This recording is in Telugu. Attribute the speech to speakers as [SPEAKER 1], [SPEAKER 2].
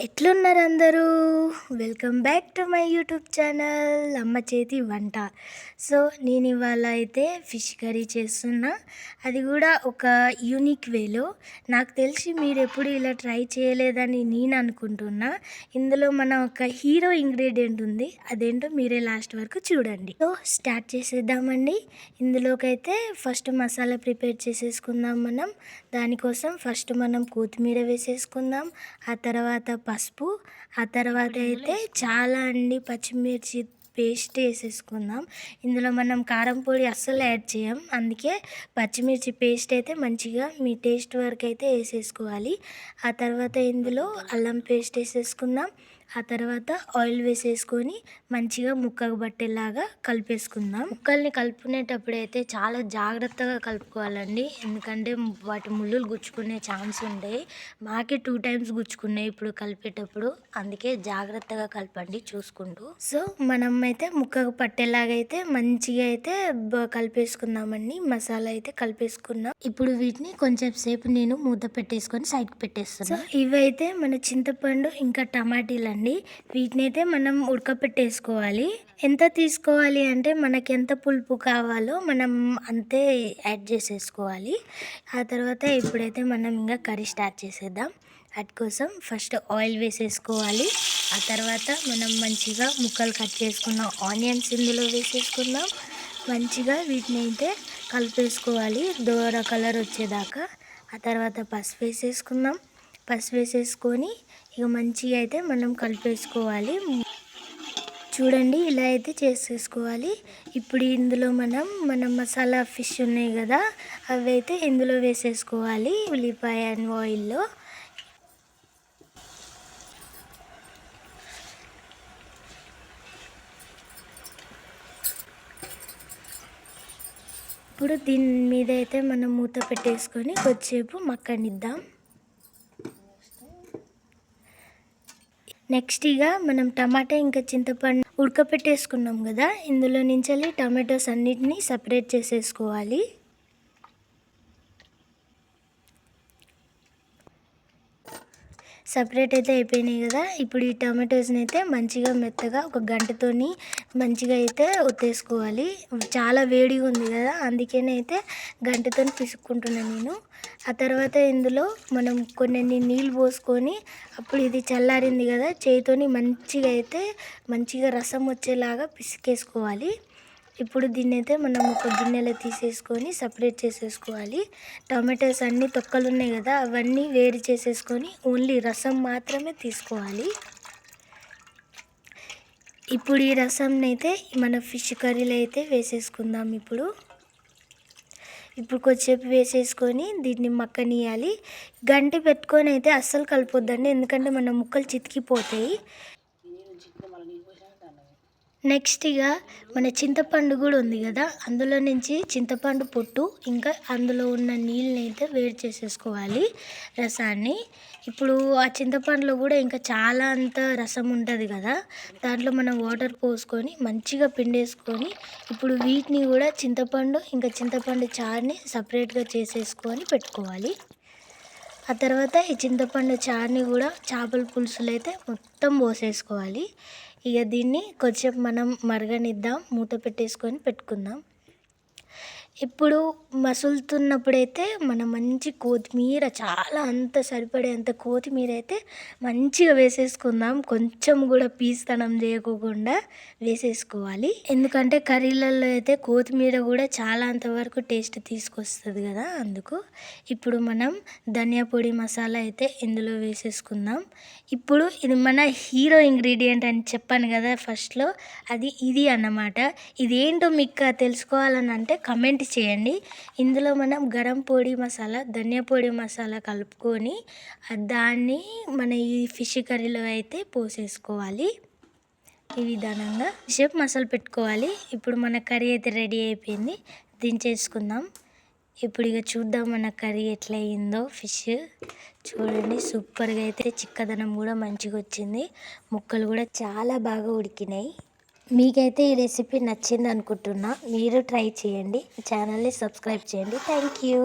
[SPEAKER 1] ఎట్లున్నారు అందరూ? Welcome back to my YouTube channel అమ్మ చేతి వంట. సో నేను ఇవాళ అయితే ఫిష్ కర్రీ చేస్తున్నా. అది కూడా ఒక యూనిక్ వేలో. నాకు తెలిసి మీరు ఎప్పుడు ఇలా ట్రై చేయలేదని నేను అనుకుంటున్నా. ఇందులో మన ఒక హీరో ఇంగ్రీడియంట్ ఉంది. అదేంటో మీరే లాస్ట్ వరకు చూడండి. సో స్టార్ట్ చేసేద్దామండి. ఇందులోకైతే ఫస్ట్ మసాలా ప్రిపేర్ చేసేసుకుందాం మనం. దానికోసం ఫస్ట్ మనం కొత్తిమీర వేసేసుకుందాం. ఆ తర్వాత పసుపు ఆ తర్వాత అయితే చాలా అండి పచ్చిమిర్చి పేస్ట్ వేసేసుకుందాం. ఇందులో మనం కారం పొడి అస్సలు యాడ్ చేయం. అందుకే పచ్చిమిర్చి పేస్ట్ అయితే మంచిగా మీ టేస్ట్ వరకు అయితే వేసేసుకోవాలి. ఆ తర్వాత ఇందులో అల్లం పేస్ట్ వేసేసుకుందాం. ఆ తర్వాత ఆయిల్ వేసేసుకొని మంచిగా ముక్కకు పట్టేలాగా కలిపేసుకుందాం. ముక్కల్ని కలుపుకునేటప్పుడు అయితే చాలా జాగ్రత్తగా కలుపుకోవాలండి. ఎందుకంటే వాటి ముళ్ళులు గుచ్చుకునే ఛాన్స్ ఉంటాయి మాకే టూ టైమ్స్ గుచ్చుకున్నాయి ఇప్పుడు కలిపేటప్పుడు. అందుకే జాగ్రత్తగా కలపండి చూసుకుంటూ. సో మనం అయితే ముక్కకు పట్టేలాగా అయితే మంచిగా అయితే కలిపేసుకుందామండి. మసాలా అయితే కలిపేసుకున్నాం. ఇప్పుడు వీటిని కొంచెం సేపు నేను మూత పెట్టేసుకొని సైడ్కి పెట్టేస్తాను సో ఇవైతే మన చింతపండు ఇంకా టమాటీలు అండి. వీటిని అయితే మనం ఉడకపెట్టేసుకోవాలి. ఎంత తీసుకోవాలి అంటే మనకి ఎంత పులుపు కావాలో మనం అంతే యాడ్ చేసేసుకోవాలి. ఆ తర్వాత ఇప్పుడైతే మనం ఇంకా కర్రీ స్టార్ట్ చేసేద్దాం. వాటి కోసం ఫస్ట్ ఆయిల్ వేసేసుకోవాలి. ఆ తర్వాత మనం మంచిగా ముక్కలు కట్ చేసుకున్న ఆనియన్స్ ఇందులో వేసేసుకుందాం. మంచిగా వీటిని అయితే కలిపేసుకోవాలి. దూర కలర్ వచ్చేదాకా. ఆ తర్వాత పసుపు వేసేసుకుందాం. పసుపు వేసేసుకొని ఇక మంచిగా అయితే మనం కలిపేసుకోవాలి. చూడండి ఇలా అయితే చేసేసుకోవాలి. ఇప్పుడు ఇందులో మనం మనం మసాలా ఫిష్ ఉన్నాయి కదా అవి అయితే ఇందులో వేసేసుకోవాలి ఉల్లిపాయ అండ్ ఆయిల్లో. ఇప్పుడు దీని మీద అయితే మనం మూత పెట్టేసుకొని కొద్దిసేపు మక్కనిద్దాం. నెక్స్ట్ ఇక మనం టమాటా ఇంకా చింతపండు ఉడకపెట్టేసుకున్నాం కదా. ఇందులో నుంచి టమాటోస్ అన్నిటినీ సపరేట్ చేసేసుకోవాలి. సపరేట్ అయితే అయిపోయినాయి కదా. ఇప్పుడు ఈ టమాటోస్ని అయితే మంచిగా మెత్తగా ఒక గంటతోని మంచిగా అయితే ఒత్తేసుకోవాలి. చాలా వేడిగా ఉంది కదా అందుకనే అయితే గంటతో పిసుక్కుంటున్నాను నేను. ఆ తర్వాత ఇందులో మనం కొన్ని నీళ్ళు పోసుకొని అప్పుడు ఇది చల్లారింది కదా చేయితోని మంచిగా అయితే మంచిగా రసం వచ్చేలాగా పిసికేసుకోవాలి. ఇప్పుడు దీన్ని అయితే మనం ఒక గిన్నెలో తీసేసుకొని సపరేట్ చేసేసుకోవాలి. టమాటాస్ అన్ని తొక్కలు ఉన్నాయి కదా అవన్నీ వేరు చేసేసుకొని ఓన్లీ రసం మాత్రమే తీసుకోవాలి. ఇప్పుడు ఈ రసంని అయితే మన ఫిష్ కర్రీలో అయితే వేసేసుకుందాం ఇప్పుడు. ఇప్పుడు కొద్దిసేపు వేసేసుకొని దీన్ని మక్కనియాలి గంటి పెట్టుకొని అయితే అస్సలు కలిపొద్దండి ఎందుకంటే మన ముక్కలు చితికిపోతాయి. నెక్స్ట్ ఇక మన చింతపండు కూడా ఉంది కదా అందులో నుంచి చింతపండు పొట్టు ఇంకా అందులో ఉన్న నీళ్ళని అయితే వేడి చేసేసుకోవాలి రసాన్ని. ఇప్పుడు ఆ చింతపండులో కూడా ఇంకా చాలా అంత రసం ఉంటుంది కదా దాంట్లో మనం వాటర్ పోసుకొని మంచిగా పిండేసుకొని ఇప్పుడు వీటిని కూడా చింతపండు ఇంకా చింతపండు చారుని సపరేట్గా చేసేసుకొని పెట్టుకోవాలి. ఆ తర్వాత ఈ చింతపండు చారుని కూడా చేపల పులుసులు అయితే మొత్తం పోసేసుకోవాలి. ఇక దీన్ని కొంచెం మనం మరగనిద్దాం మూత పెట్టేసుకొని పెట్టుకుందాం. ఇప్పుడు మసులుతున్నప్పుడైతే మనం మంచి కొత్తిమీర చాలా అంత సరిపడేంత కొత్తిమీర అయితే మంచిగా వేసేసుకుందాం. కొంచెం కూడా పీస్తనం చేయకోకుండా వేసేసుకోవాలి. ఎందుకంటే కర్రీలలో అయితే కొత్తిమీర కూడా చాలా అంతవరకు టేస్ట్ తీసుకొస్తుంది కదా అందుకు ఇప్పుడు మనం ధనియా పొడి మసాలా అయితే ఇందులో వేసేసుకుందాం. ఇప్పుడు ఇది మన హీరో ఇంగ్రీడియంట్ అని చెప్పాను కదా ఫస్ట్లో. అది ఇది అన్నమాట. ఇదేంటో మీకు తెలుసుకోవాలని అంటే కమెంట్ చేయండి. ఇందులో మనం గరం పొడి మసాలా ధనియా పొడి మసాలా కలుపుకొని దాన్ని మన ఈ ఫిష్ కర్రీలో అయితే పోసేసుకోవాలి. ఈ విధానంగా షేప్ మసాలా పెట్టుకోవాలి. ఇప్పుడు మన కర్రీ అయితే రెడీ అయిపోయింది. దించేసుకుందాం. ఇప్పుడు ఇక చూద్దాం మన కర్రీ ఎట్లా అయిందో ఫిష్. చూడండి సూపర్గా అయితే చిక్కదనం కూడా మంచిగా వచ్చింది. ముక్కలు కూడా చాలా బాగా ఉడికినాయి. మీకైతే ఈ రెసిపీ నచ్చింది అనుకుంటున్నా మీరు ట్రై చేయండి. ఛానల్ని సబ్స్క్రైబ్ చేయండి. Thank you.